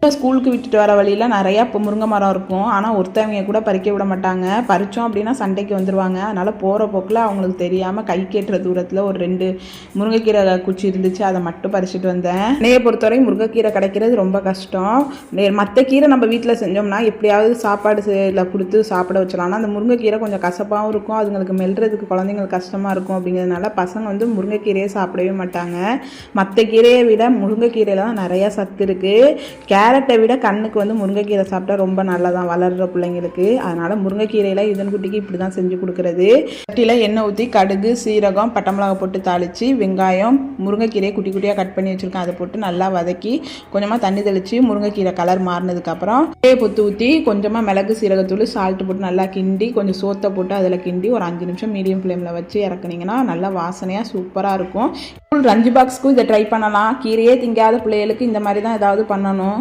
இப்போ ஸ்கூலுக்கு விட்டுட்டு வர வழியில் நிறையா இப்போ முருங்கை மரம் இருக்கும். ஆனால் ஒருத்தவங்க கூட பறிக்க விட மாட்டாங்க. பறித்தோம் அப்படின்னா சண்டைக்கு வந்துடுவாங்க அதனால் போகிற போக்கில் அவங்களுக்கு தெரியாமல் கை கேட்டுற தூரத்தில் ஒரு ரெண்டு முருங்கைக்கீரை குச்சி இருந்துச்சு அதை மட்டும் பறிச்சுட்டு வந்தேன். நெய்யை பொறுத்தவரை முருங்கைக்கீரை கிடைக்கிறது ரொம்ப கஷ்டம். மற்ற கீரை நம்ம வீட்டில் செஞ்சோம்னா எப்படியாவது சாப்பாடு செய்யல கொடுத்து சாப்பிட வச்சலாம் ஆனால் அந்த முருங்கைக்கீரை கொஞ்சம் கசப்பாகவும் இருக்கும். அதுங்களுக்கு மெல்றதுக்கு குழந்தைங்களுக்கு கஷ்டமாக இருக்கும் அப்படிங்கிறதுனால பசங்க வந்து முருங்கைக்கீரையை சாப்பிடவே மாட்டாங்க. மற்ற கீரையை விட முருங்கைக்கீரையில் தான் நிறையா சத்து இருக்குது கேரட்டை விட கண்ணுக்கு வந்து முருங்கைக்கீரை சாப்பிட்டா ரொம்ப நல்லதான் வளர்கிற பிள்ளைங்களுக்கு. அதனால் முருங்கைக்கீரையில் இதன் குட்டிக்கு இப்படி தான் செஞ்சு கொடுக்குறது. சட்டியில் எண்ணெய் ஊற்றி கடுகு சீரகம் பட்டை மிளகா போட்டு தாளித்து வெங்காயம் முருங்கைக்கீரையை குட்டி குட்டியாக கட் பண்ணி வச்சுருக்கேன். அதை போட்டு நல்லா வதக்கி கொஞ்சமாக தண்ணி தெளித்து முருங்கைக்கீரை கலர் மாறினதுக்கப்புறம் கீரையை பொத்து ஊற்றி கொஞ்சமாக மிளகு சீரகத்தூள் சால்ட்டு போட்டு நல்லா கிண்டி கொஞ்சம் சோத்தை போட்டு அதில் கிண்டி ஒரு அஞ்சு நிமிஷம் மீடியம் ஃப்ளேமில் வச்சு இறக்குனீங்கன்னா நல்லா வாசனையாக சூப்பராக இருக்கும். ரஞ்சு லஞ்சு பாக்ஸ்க்கும் இதை ட்ரை பண்ணலாம். கீரையே திங்காத பிள்ளைகளுக்கு இந்த மாதிரி தான் ஏதாவது பண்ணணும்.